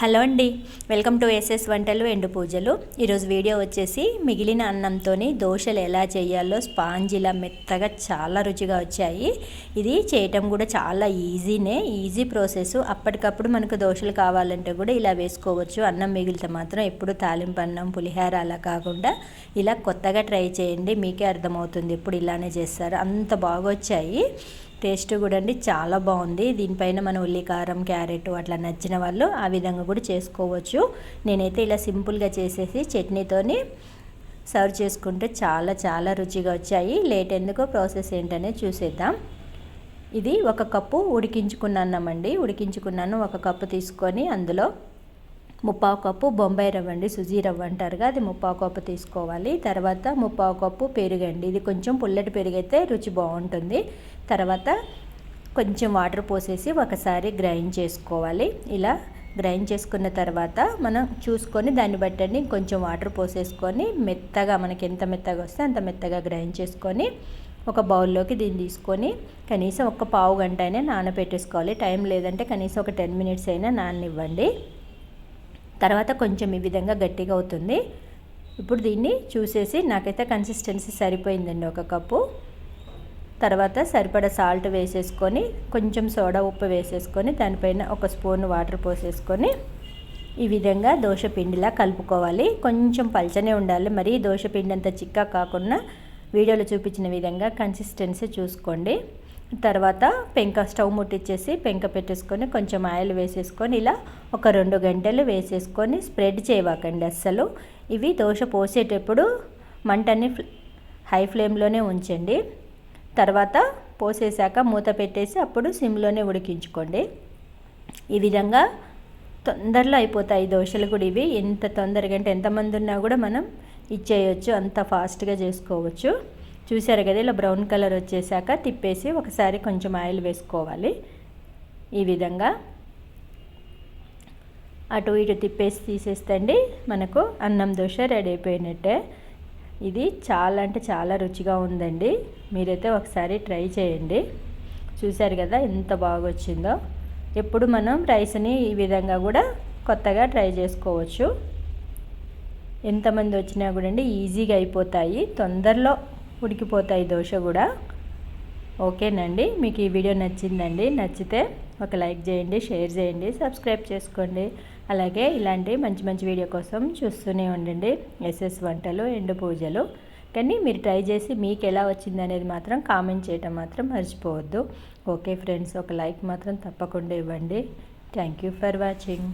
Hello అండి welcome to SS వంటలు ఎండు పూజలు. ఈరోజు వీడియో వచ్చేసి మిగిలిన అన్నంతో దోశలు ఎలా చేయాలో స్పాంజిలా మెత్తగా చాలా రుచిగా వచ్చాయి. ఇది చేయటం కూడా చాలా ఈజీనే ఈజీ ప్రాసెస్. అప్పటికప్పుడు మనకు దోశలు కావాలంటే కూడా ఇలా వేసుకోవచ్చు. అన్నం మిగిలితే మాత్రం ఎప్పుడు తాలింపు అన్నం పులిహార అలా కాకుండా ఇలా కొత్తగా ట్రై చేయండి మీకే అర్థమవుతుంది ఎప్పుడు ఇలానే చేస్తారు. అంత బాగా వచ్చాయి టేస్ట్ కూడా అండి చాలా బాగుంది. దీనిపైన మన ఉల్లి కారం క్యారెట్ అట్లా నచ్చిన వాళ్ళు ఆ విధంగా కూడా చేసుకోవచ్చు. నేనైతే ఇలా సింపుల్గా చేసేసి చట్నీతోని సర్వ్ చేసుకుంటే చాలా చాలా రుచిగా వచ్చాయి. లేట్ ఎందుకో ప్రాసెస్ ఏంటనే చూసేద్దాం. ఇది ఒక కప్పు ఉడికించుకున్నామండి ఉడికించుకున్నాను. ఒక కప్పు తీసుకొని అందులో ముప్పావు కప్పు బొంబాయి రవ్వ అండి సుజీ రవ్వ అంటారుగా అది ముప్పావు కప్పు తీసుకోవాలి. తర్వాత ముప్పావు కప్పు పెరుగండి ఇది కొంచెం పుల్లటి పెరుగైతే రుచి బాగుంటుంది. తర్వాత కొంచెం వాటర్ పోసేసి ఒకసారి గ్రైండ్ చేసుకోవాలి. ఇలా గ్రైండ్ చేసుకున్న తర్వాత మనం చూసుకొని దాన్ని బట్టండి కొంచెం వాటర్ పోసేసుకొని మెత్తగా మనకి ఎంత మెత్తగా వస్తే అంత మెత్తగా గ్రైండ్ చేసుకొని ఒక బౌల్లోకి దీన్ని తీసుకొని కనీసం ఒక పావు గంట అయినా నానబెట్టేసుకోవాలి. టైం లేదంటే కనీసం ఒక టెన్ మినిట్స్ అయినా నాననివ్వండి. తర్వాత కొంచెం ఈ విధంగా గట్టిగా అవుతుంది. ఇప్పుడు దీన్ని చూసేసి నాకైతే కన్సిస్టెన్సీ సరిపోయిందండి ఒక కప్పు. తర్వాత సరిపడ సాల్ట్ వేసేసుకొని కొంచెం సోడా ఉప్పు వేసేసుకొని దానిపైన ఒక స్పూన్ వాటర్ పోసేసుకొని ఈ విధంగా దోశ పిండిలా కలుపుకోవాలి. కొంచెం పల్చనే ఉండాలి. మరీ దోశ పిండి అంత చిక్క కాకుండా వీడియోలో చూపించిన విధంగా కన్సిస్టెన్సీ చూసుకోండి. తర్వాత పెంక స్టవ్ ముట్టించేసి పెంక పెట్టేసుకొని కొంచెం ఆయిల్ వేసేసుకొని ఇలా ఒక రెండు గంటలు వేసేసుకొని స్ప్రెడ్ చేయవాకండి అస్సలు. ఇవి దోశ పోసేటప్పుడు మంటని హై ఫ్లేమ్లోనే ఉంచండి. తర్వాత పోసేసాక మూత పెట్టేసి అప్పుడు సిమ్లోనే ఉడికించుకోండి. ఈ విధంగా తొందరలో అయిపోతాయి దోశలు కూడా ఇవి. ఎంత తొందరగా అంటే ఎంతమంది ఉన్నా కూడా మనం ఇచ్చేయచ్చు అంత ఫాస్ట్గా చేసుకోవచ్చు. చూసారు కదా ఇలా బ్రౌన్ కలర్ వచ్చేసాక తిప్పేసి ఒకసారి కొంచెం ఆయిల్ వేసుకోవాలి. ఈ విధంగా అటు ఇటు తిప్పేసి తీసేస్తండి. మనకు అన్నం దోశ రెడీ అయిపోయినట్టే. ఇది చాలా అంటే చాలా రుచిగా ఉందండి. మీరైతే ఒకసారి ట్రై చేయండి. చూశారు కదా ఎంత బాగా వచ్చిందో. ఎప్పుడు మనం రైస్ని ఈ విధంగా కూడా కొత్తగా ట్రై చేసుకోవచ్చు. ఎంతమంది వచ్చినా కూడా అండి ఈజీగా అయిపోతాయి. తొందరలో ఉడికిపోతాయి దోశ కూడా. ఓకేనండి? మీకు ఈ వీడియో నచ్చిందండి నచ్చితే ఒక లైక్ చేయండి షేర్ చేయండి సబ్స్క్రైబ్ చేసుకోండి. అలాగే ఇలాంటి మంచి మంచి వీడియో కోసం చూస్తూనే ఉండండి. ఎస్ఎస్ వంటలు ఎండు పూజలు. కానీ మీరు ట్రై చేసి మీకు ఎలా వచ్చింది అనేది మాత్రం కామెంట్ చేయటం మాత్రం మర్చిపోవద్దు. ఓకే ఫ్రెండ్స్ ఒక లైక్ మాత్రం తప్పకుండా ఇవ్వండి. Thank you for watching.